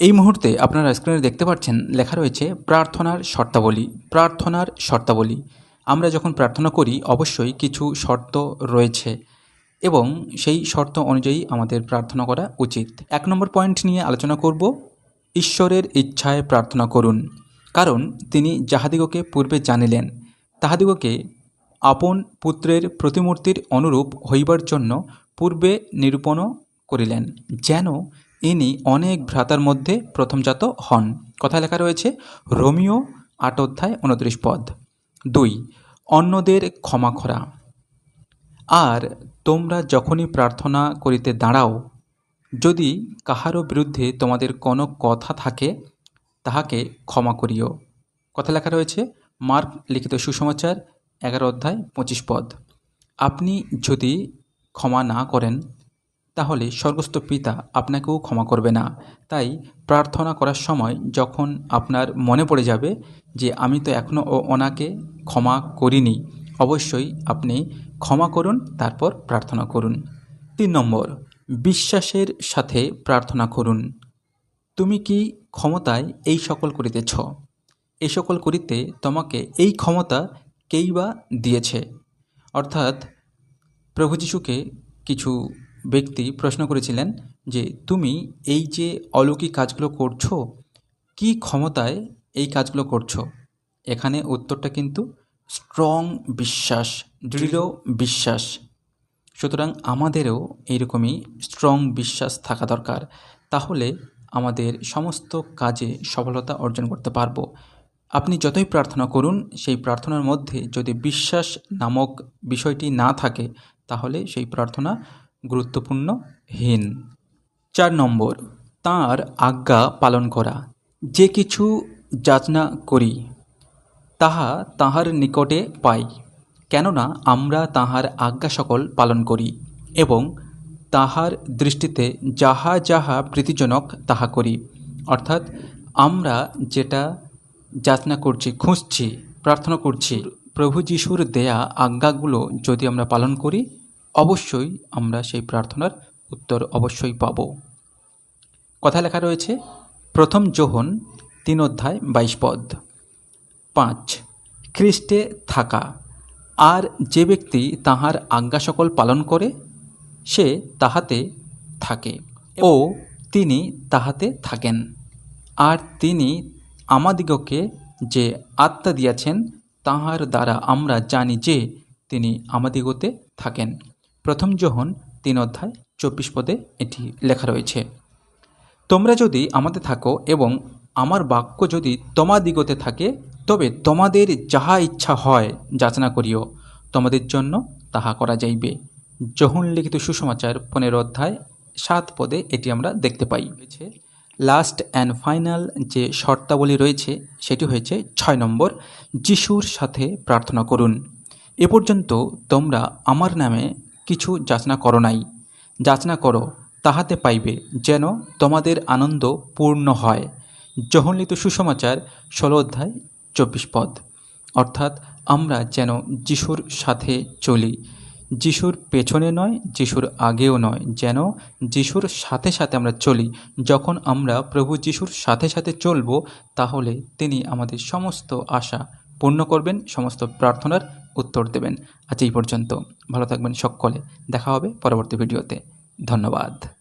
এই মুহূর্তে আপনারা স্ক্রিনে দেখতে পাচ্ছেন লেখা রয়েছে প্রার্থনার শর্তাবলী প্রার্থনার শর্তাবলী। আমরা যখন প্রার্থনা করি, অবশ্যই কিছু শর্ত রয়েছে এবং সেই শর্ত অনুযায়ী আমাদের প্রার্থনা করা উচিত। এক নম্বর পয়েন্ট নিয়ে আলোচনা করব, ঈশ্বরের ইচ্ছায় প্রার্থনা করুন। কারণ তিনি যাহাদিগকে পূর্বে জানিলেন, তাহাদিগকে আপন পুত্রের প্রতিমূর্তির অনুরূপ হইবার জন্য পূর্বে নিরূপণও করিলেন। যেন ইনি অনেক ভ্রাতার মধ্যে প্রথমজাত হন। কথা লেখা রয়েছে, রোমিও আট অধ্যায় উনত্রিশ পদ। দুই, অন্যদের ক্ষমা করা। আর, তোমরা যখনই প্রার্থনা করিতে দাঁড়াও, যদি কাহারও বিরুদ্ধে তোমাদের কোনো কথা থাকে, তাহাকে ক্ষমা করিও। কথা লেখা রয়েছে, মার্ক লিখিত সুসমাচার, এগারো অধ্যায় পঁচিশ পদ। আপনি যদি ক্ষমা না করেন তাহলে স্বর্গস্থ পিতা আপনাকেও ক্ষমা করবে না। তাই প্রার্থনা করার সময় যখন আপনার মনে পড়ে যাবে যে আমি তো এখনও ওনাকে ক্ষমা করিনি, অবশ্যই আপনি ক্ষমা করুন, তারপর প্রার্থনা করুন। তিন নম্বর, বিশ্বাসের সাথে প্রার্থনা করুন। তুমি কি ক্ষমতায় এই সকল করিতেছ? এই সকল করিতে তোমাকে এই ক্ষমতা কেই বা দিয়েছে? অর্থাৎ প্রভু যিশুকে কিছু ব্যক্তি প্রশ্ন করেছিলেন যে, তুমি এই যে অলৌকিক কাজগুলো করছ, কি ক্ষমতায় এই কাজগুলো করছ? এখানে উত্তরটা কিন্তু স্ট্রং বিশ্বাস, দৃঢ় বিশ্বাস। সুতরাং আমাদেরও এইরকমই স্ট্রং বিশ্বাস থাকা দরকার। তাহলে আমাদের সমস্ত কাজে সফলতা অর্জন করতে পারব। আপনি যতই প্রার্থনা করুন, সেই প্রার্থনার মধ্যে যদি বিশ্বাস নামক বিষয়টি না থাকে, তাহলে সেই প্রার্থনা গুরুত্বপূর্ণহীন চার নম্বর, তাঁর আজ্ঞা পালন করা। যে কিছু যাচনা করি, তাহা তাহার নিকটে পাই, কেননা আমরা তাহার আজ্ঞা সকল পালন করি এবং তাহার দৃষ্টিতে যাহা যাহা প্রীতিজনক তাহা করি। অর্থাৎ আমরা যেটা যাচনা করছি, খুঁজছি, প্রার্থনা করছি, প্রভু যিশুর দেয়া আজ্ঞাগুলো যদি আমরা পালন করি অবশ্যই আমরা সেই প্রার্থনার উত্তর অবশ্যই পাব। কথা লেখা রয়েছে, প্রথম যোহন, তিন অধ্যায়, বাইশ পদ। পাঁচ, খ্রিস্টে থাকা, আর যে ব্যক্তি তাহার আজ্ঞা সকল পালন করে, সে তাহাতে থাকে। ও, তিনি তাহাতে থাকেন। আর তিনি আমাদিগকে যে আত্মা দিয়াছেন, তাহার দ্বারা আমরা জানি যে তিনি আমাদিগতে থাকেন। প্রথম যোহন তিন অধ্যায় চব্বিশ পদে এটি লেখা রয়েছে। তোমরা যদি আমাদের থাকো এবং আমার বাক্য যদি তোমাদিগতে থাকে, তবে তোমাদের যাহা ইচ্ছা হয় যাচনা করিও। তোমাদের জন্য তাহা করা যাইবে। যখন লিখিত সুসমাচার পনেরো অধ্যায় সাত পদে এটি আমরা দেখতে পাই। লাস্ট অ্যান্ড ফাইনাল যে শর্তাবলী রয়েছে, সেটি হয়েছে ছয় নম্বর, যিশুর সাথে প্রার্থনা করুন। এ পর্যন্ত তোমরা আমার নামে কিছু যাচনা করো নাই। যাচনা করো, তাহাতে পাইবে যেন তোমাদের আনন্দ পূর্ণ হয়। জহনলিত সুসমাচার, ষোলো অধ্যায়, চব্বিশ পদ। অর্থাৎ আমরা যেন যিশুর সাথে চলি। যিশুর পেছনে নয়, যিশুর আগেও নয়। যেন যিশুর সাথে সাথে আমরা চলি। যখন আমরা প্রভু যিশুর সাথে সাথে চলব, তাহলে তিনি আমাদের সমস্ত আশা পূর্ণ করবেন, সমস্ত প্রার্থনার উত্তর দেবেন। আজ এই পর্যন্ত। ভালো থাকবেন সকলে। দেখা হবে পরবর্তী ভিডিওতে। ধন্যবাদ।